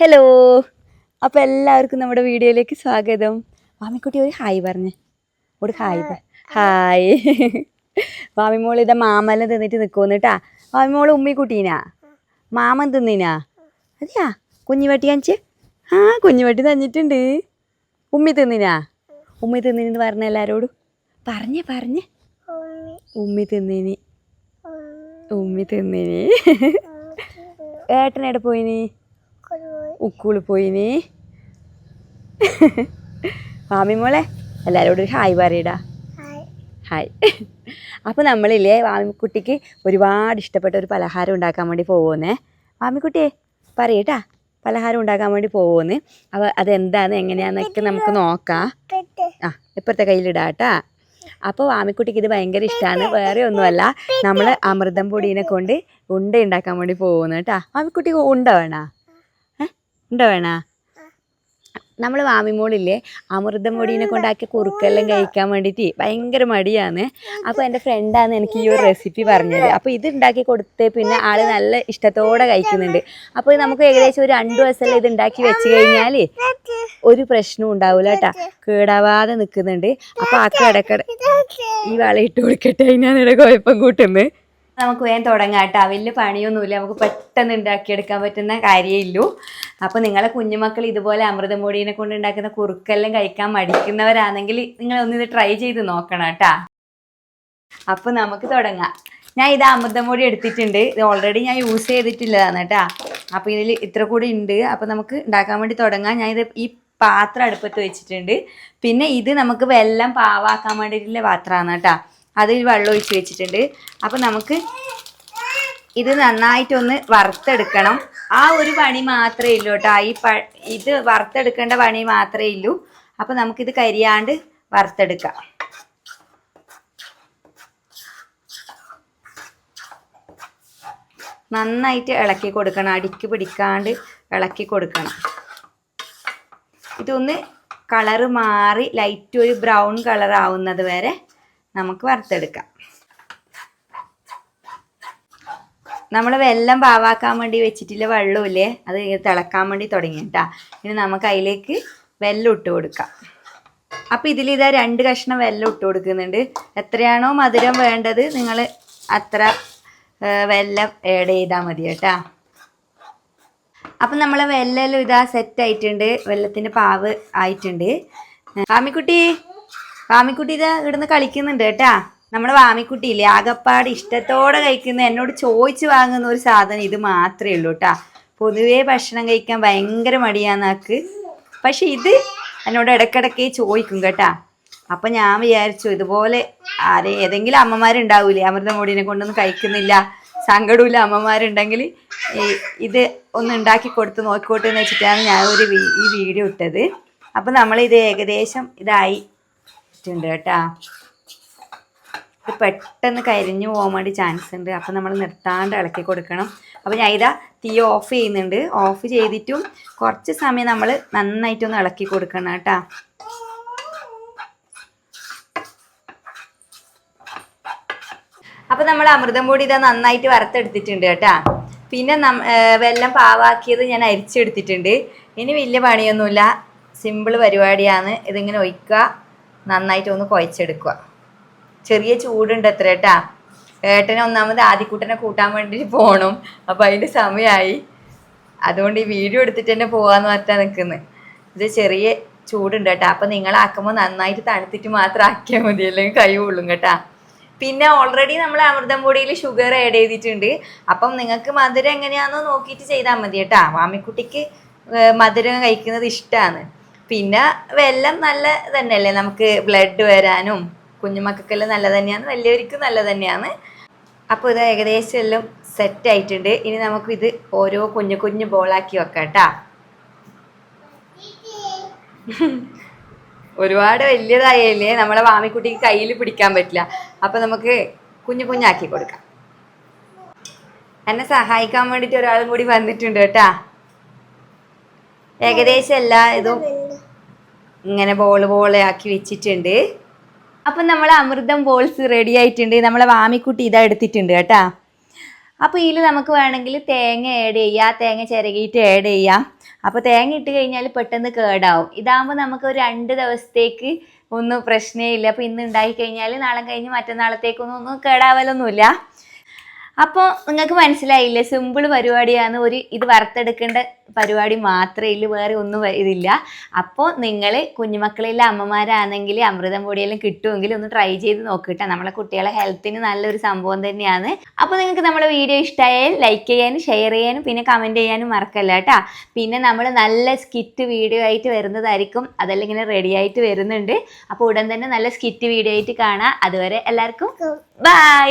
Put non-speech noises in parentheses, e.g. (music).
Hello അപ്പോൾ എല്ലാവർക്കും നമ്മുടെ വീഡിയോയിലേക്ക് സ്വാഗതം. മാമിക്കുട്ടി ഒരു ഹായ് പറഞ്ഞു. ഒരു ഹായ് ഹായ്. മാമിമോൾ ഇതാ മാമല തിന്നിട്ട് നിൽക്കുമെന്ന് കേട്ടാ. മാമിമോൾ ഉമ്മിക്കുട്ടീനാ. മാമൻ തിന്നിനാ? അതെയാ? കുഞ്ഞുവട്ടി അഞ്ച് ആ കുഞ്ഞുവട്ടി തന്നിട്ടുണ്ട്. ഉമ്മി തിന്നിനാ? ഉമ്മി തിന്നിനെന്ന് പറഞ്ഞ എല്ലാവരോടും പറഞ്ഞേ പറഞ്ഞേ. ഉമ്മി തിന്നിനി. ഉമ്മി. തിന്നിനി. ഏട്ടനെവിടെ പോയിനി? ഉക്കൂൾ പോയിനി മാമി മോളെ എല്ലാവരോടും ഒരു ഹായ് പറയടാ. ഹായ്. അപ്പോൾ നമ്മളില്ലേ വാമിക്കുട്ടിക്ക് ഒരുപാട് ഇഷ്ടപ്പെട്ട ഒരു പലഹാരം ഉണ്ടാക്കാൻ വേണ്ടി പോകുന്നേ മാമിക്കുട്ടിയെ പറയട്ടാ പലഹാരം ഉണ്ടാക്കാൻ വേണ്ടി പോകുന്നു അപ്പോൾ അതെന്താണ് എങ്ങനെയാണെന്നൊക്കെ നമുക്ക് നോക്കാം. ആ ഇപ്പുറത്തെ കയ്യിലിടാട്ടാ. അപ്പോൾ വാമിക്കുട്ടിക്ക് ഇത് ഭയങ്കര ഇഷ്ടമാണ് വേറെ ഒന്നുമല്ല നമ്മൾ അമൃതം പൊടീനെ കൊണ്ട് ഉണ്ട ഉണ്ടാക്കാൻ വേണ്ടി പോകുന്നു കേട്ടാ. വാമിക്കുട്ടി ഉണ്ട വേണോ? ഉണ്ട വേണ? നമ്മൾ വാമിമോളില്ലേ അമൃതം പൊടീനെ കൊണ്ടാക്കിയ കുറുക്കെല്ലാം കഴിക്കാൻ വേണ്ടിയിട്ട് ഭയങ്കര മടിയാണ്. അപ്പോൾ എന്റെ ഫ്രണ്ടാണ് എനിക്ക് ഈ ഒരു റെസിപ്പി പറഞ്ഞത്. അപ്പോൾ ഇത് ഉണ്ടാക്കി കൊടുത്ത് പിന്നെ ആൾ നല്ല ഇഷ്ടത്തോടെ കഴിക്കുന്നുണ്ട്. അപ്പോൾ നമുക്ക് ഏകദേശം ഒരു രണ്ട് വയസ്സെല്ലാം ഇത് ഉണ്ടാക്കി വെച്ച് കഴിഞ്ഞാൽ ഒരു പ്രശ്നവും ഉണ്ടാവില്ല കേട്ടാ കേടാവാതെ നിൽക്കുന്നുണ്ട് അപ്പോൾ ആക്ക് ഇടയ്ക്കിടെ ഈ വള ഇട്ട് ഞാൻ അതിനാണ് കുഴപ്പം കൂട്ടുന്നത്. നമുക്ക് വേഗം തുടങ്ങാം കേട്ടോ. വലിയ പണിയൊന്നുമില്ല. നമുക്ക് പെട്ടെന്ന് ഉണ്ടാക്കിയെടുക്കാൻ പറ്റുന്ന കാര്യമില്ലൂ അപ്പോൾ നിങ്ങളെ കുഞ്ഞുമക്കൾ ഇതുപോലെ അമൃതമൊടിയെ കൊണ്ട് ഉണ്ടാക്കുന്ന കുറുക്കെല്ലാം കഴിക്കാൻ മടിക്കുന്നവരാണെങ്കിൽ നിങ്ങൾ ഒന്ന് ഇത് ട്രൈ ചെയ്ത് നോക്കണം കേട്ടാ. അപ്പോൾ നമുക്ക് തുടങ്ങാം. ഞാൻ ഇത് അമൃതമൊടി എടുത്തിട്ടുണ്ട്. ഇത് ഓൾറെഡി ഞാൻ യൂസ് ചെയ്തിട്ടില്ലതാണ് കേട്ടാ. അപ്പോൾ ഇതിൽ ഇത്ര കൂടി ഉണ്ട്. അപ്പോൾ നമുക്ക് ഉണ്ടാക്കാൻ വേണ്ടി തുടങ്ങാം. ഞാൻ ഇത് ഈ പാത്രം അടുപ്പത്ത് വെച്ചിട്ടുണ്ട്. പിന്നെ ഇത് നമുക്ക് വെല്ലം പാവാക്കാൻ വേണ്ടിയിട്ടുള്ള പാത്രമാണ് കേട്ടാ. അതിൽ വെള്ളം ഒഴിച്ച് വെച്ചിട്ടുണ്ട്. അപ്പോൾ നമുക്ക് ഇത് നന്നായിട്ടൊന്ന് വറുത്തെടുക്കണം. ആ ഒരു പണി മാത്രമേ ഉള്ളൂ കേട്ടോ. ഈ ഇത് വറുത്തെടുക്കേണ്ട പണി മാത്രമേ ഉള്ളൂ. അപ്പോൾ നമുക്കിത് കരിയാണ്ട് വറുത്തെടുക്കാം. നന്നായിട്ട് ഇളക്കി കൊടുക്കണം. അടിക്ക് പിടിക്കാണ്ട് ഇളക്കി കൊടുക്കണം. ഇതൊന്ന് കളറ് മാറി ലൈറ്റ് ഒരു ബ്രൗൺ കളർ ആവുന്നത് വരെ നമുക്ക് വറുത്തെടുക്കാം. നമ്മൾ വെള്ളം പാവാക്കാൻ വേണ്ടി വെച്ചിട്ടില്ല വെള്ളമില്ലേ അത് തിളക്കാൻ വേണ്ടി തുടങ്ങി കേട്ടാ ഇനി നമുക്ക് അതിലേക്ക് വെല്ലം ഇട്ട് കൊടുക്കാം. അപ്പോൾ ഇതാ രണ്ട് കഷ്ണം വെല്ലം ഇട്ട് കൊടുക്കുന്നുണ്ട്. എത്രയാണോ മധുരം വേണ്ടത് നിങ്ങൾ അത്ര വെല്ലം ആഡ് ചെയ്താൽ മതി കേട്ടാ. അപ്പം നമ്മളെ വെല്ലെല്ലാം ഇതാ സെറ്റ് ആയിട്ടുണ്ട്. വെല്ലത്തിന്റെ പാവ് ആയിട്ടുണ്ട്. വാമിക്കുട്ടി വാമിക്കുട്ടി ഇത് ഇവിടുന്ന് കളിക്കുന്നുണ്ട് കേട്ടാ. നമ്മുടെ വാമിക്കുട്ടി ഇല്ലേ? ആകപ്പാട് ഇഷ്ടത്തോടെ കഴിക്കുന്ന എന്നോട് ചോദിച്ചു വാങ്ങുന്ന ഒരു സാധനം ഇത് മാത്രമേ ഉള്ളൂ കേട്ടാ. പൊതുവേ ഭക്ഷണം കഴിക്കാൻ ഭയങ്കര മടിയാന്നാക്ക് പക്ഷെ ഇത് എന്നോട് ഇടയ്ക്കിടയ്ക്ക് ചോദിക്കും കേട്ടാ. അപ്പം ഞാൻ വിചാരിച്ചു ഇതുപോലെ ആരെ ഏതെങ്കിലും അമ്മമാരുണ്ടാവൂലേ? അമൃതമോടിനെ കൊണ്ടൊന്നും കഴിക്കുന്നില്ല. സങ്കടമില്ല അമ്മമാരുണ്ടെങ്കിൽ ഇത് ഒന്ന് ഉണ്ടാക്കി കൊടുത്ത് നോക്കിക്കോട്ടെ എന്ന് വെച്ചിട്ടാണ് ഞാൻ ഒരു ഈ വീഡിയോ ഇട്ടത്. അപ്പം നമ്മളിത് ഏകദേശം ഇതായി. ഇട്ടുണ്ട് കേട്ടാ. ഇത് പെട്ടെന്ന് കരിഞ്ഞു പോകാൻ വേണ്ടി ചാൻസ് ഉണ്ട്. അപ്പം നമ്മൾ നിർത്താണ്ട് ഇളക്കി കൊടുക്കണം. അപ്പോൾ ഞാൻ ഇതാ തീ ഓഫ് ചെയ്യുന്നുണ്ട്. ഓഫ് ചെയ്തിട്ടും കുറച്ച് സമയം നമ്മൾ നന്നായിട്ടൊന്ന് ഇളക്കി കൊടുക്കണം കേട്ടാ. അപ്പോൾ നമ്മൾ അമൃതം പൊടി ഇതാ നന്നായിട്ട് വറുത്തെടുത്തിട്ടുണ്ട് കേട്ടാ. പിന്നെ നം വെല്ലം പാവാക്കിയത് ഞാൻ അരിച്ചെടുത്തിട്ടുണ്ട്. ഇനി വലിയ പണിയൊന്നുമില്ല. സിമ്പിൾ പരിപാടിയാണ്. ഇതിങ്ങനെ ഒഴിക്കുക. നന്നായിട്ട് ഒന്ന് കുഴച്ചെടുക്കുക. ചെറിയ ചൂടുണ്ട് എത്ര കേട്ടാ ഏട്ടനെ ഒന്നാമത് ആദ്യക്കൂട്ടനെ കൂട്ടാൻ വേണ്ടി പോകണം അപ്പം അതിന്റെ സമയമായി അതുകൊണ്ട് ഈ വീഡിയോ എടുത്തിട്ട് തന്നെ പോവാന്ന് പറഞ്ഞാൽ നിൽക്കുന്നത് ഇത് ചെറിയ ചൂടുണ്ട് കേട്ടോ അപ്പം നിങ്ങളാക്കുമ്പോൾ നന്നായിട്ട് തണുത്തിട്ട് മാത്രം ആക്കിയാൽ മതി. അല്ലെങ്കിൽ കൈ കൊള്ളും കേട്ടാ പിന്നെ ഓൾറെഡി നമ്മൾ അമൃതം പൊടിയിൽ ഷുഗർ ആഡ് ചെയ്തിട്ടുണ്ട്. അപ്പം നിങ്ങൾക്ക് മധുരം എങ്ങനെയാണെന്നോ നോക്കിയിട്ട് ചെയ്താൽ മതി കേട്ടാ മാമിക്കുട്ടിക്ക് മധുരം കഴിക്കുന്നത് ഇഷ്ടമാണ് പിന്നെ വെള്ളം നല്ല തന്നെയല്ലേ? നമുക്ക് ബ്ലഡ് വരാനും കുഞ്ഞുമക്കൾക്കെല്ലാം നല്ല തന്നെയാണ് വലിയവർക്കും നല്ല തന്നെയാണ്. അപ്പോൾ ഇത് ഏകദേശം എല്ലാം സെറ്റ് ആയിട്ടുണ്ട്. ഇനി നമുക്ക് ഇത് ഓരോ കുഞ്ഞു കുഞ്ഞു ബോളാക്കി വെക്കാം കേട്ടാ. (laughs) ഒരുപാട് വലിയതായല്ലേ? നമ്മളെ വാമിക്കുട്ടിക്ക് കയ്യിൽ പിടിക്കാൻ പറ്റില്ല. അപ്പോൾ നമുക്ക് കുഞ്ഞു കുഞ്ഞാക്കി കൊടുക്കാം. എന്നെ സഹായിക്കാൻ വേണ്ടിയിട്ട് ഒരാളും കൂടി വന്നിട്ടുണ്ട് കേട്ടാ. ഏകദേശം എല്ലാ ഇതും ഇങ്ങനെ ബോൾ ബോളെ ആക്കി വെച്ചിട്ടുണ്ട്. അപ്പം നമ്മൾ അമൃതം ബോൾസ് റെഡി ആയിട്ടുണ്ട്. നമ്മളെ വാമിക്കുട്ടി ഇതാ എടുത്തിട്ടുണ്ട് കേട്ടാ. അപ്പോൾ ഇതിൽ നമുക്ക് വേണമെങ്കിൽ തേങ്ങ ആഡ് ചെയ്യാം. തേങ്ങ ചിരകിയിട്ട് ആഡ് ചെയ്യാം. അപ്പോൾ തേങ്ങ ഇട്ട് കഴിഞ്ഞാൽ പെട്ടെന്ന് കേടാവും. ഇതാകുമ്പോൾ നമുക്ക് ഒരു രണ്ട് ദിവസത്തേക്ക് ഒന്നും പ്രശ്നമില്ല അപ്പോൾ ഇന്ന് ഉണ്ടാക്കി കഴിഞ്ഞാൽ നാളെ കഴിഞ്ഞ് മറ്റന്നാളത്തേക്കൊന്നും ഒന്നും കേടാവലൊന്നുമില്ല. അപ്പോൾ നിങ്ങൾക്ക് മനസ്സിലായില്ലേ? സിമ്പിൾ പരിപാടിയാണ്. ഒരു ഇത് വറുത്തെടുക്കേണ്ട പരിപാടി മാത്രമേ ഇല്ല വേറെ ഒന്നും ഇതില്ല. അപ്പോൾ നിങ്ങൾ കുഞ്ഞുമക്കളിലെ അമ്മമാരാണെങ്കിൽ അമൃതം പൊടിയെല്ലാം കിട്ടുമെങ്കിൽ ഒന്ന് ട്രൈ ചെയ്ത് നോക്കിട്ടെ. നമ്മളെ കുട്ടികളെ ഹെൽത്തിന് നല്ലൊരു സംഭവം തന്നെയാണ്. അപ്പോൾ നിങ്ങൾക്ക് നമ്മുടെ വീഡിയോ ഇഷ്ടമായാൽ ലൈക്ക് ചെയ്യാനും ഷെയർ ചെയ്യാനും പിന്നെ കമന്റ് ചെയ്യാനും മറക്കല്ല കേട്ടോ. പിന്നെ നമ്മൾ നല്ല സ്കിറ്റ് വീഡിയോ ആയിട്ട് വരുന്നതായിരിക്കും. അതെല്ലാം ഇങ്ങനെ റെഡി ആയിട്ട് വരുന്നുണ്ട്. അപ്പോൾ ഉടൻ തന്നെ നല്ല സ്കിറ്റ് വീഡിയോ ആയിട്ട് കാണാം. അതുവരെ എല്ലാവർക്കും ബൈ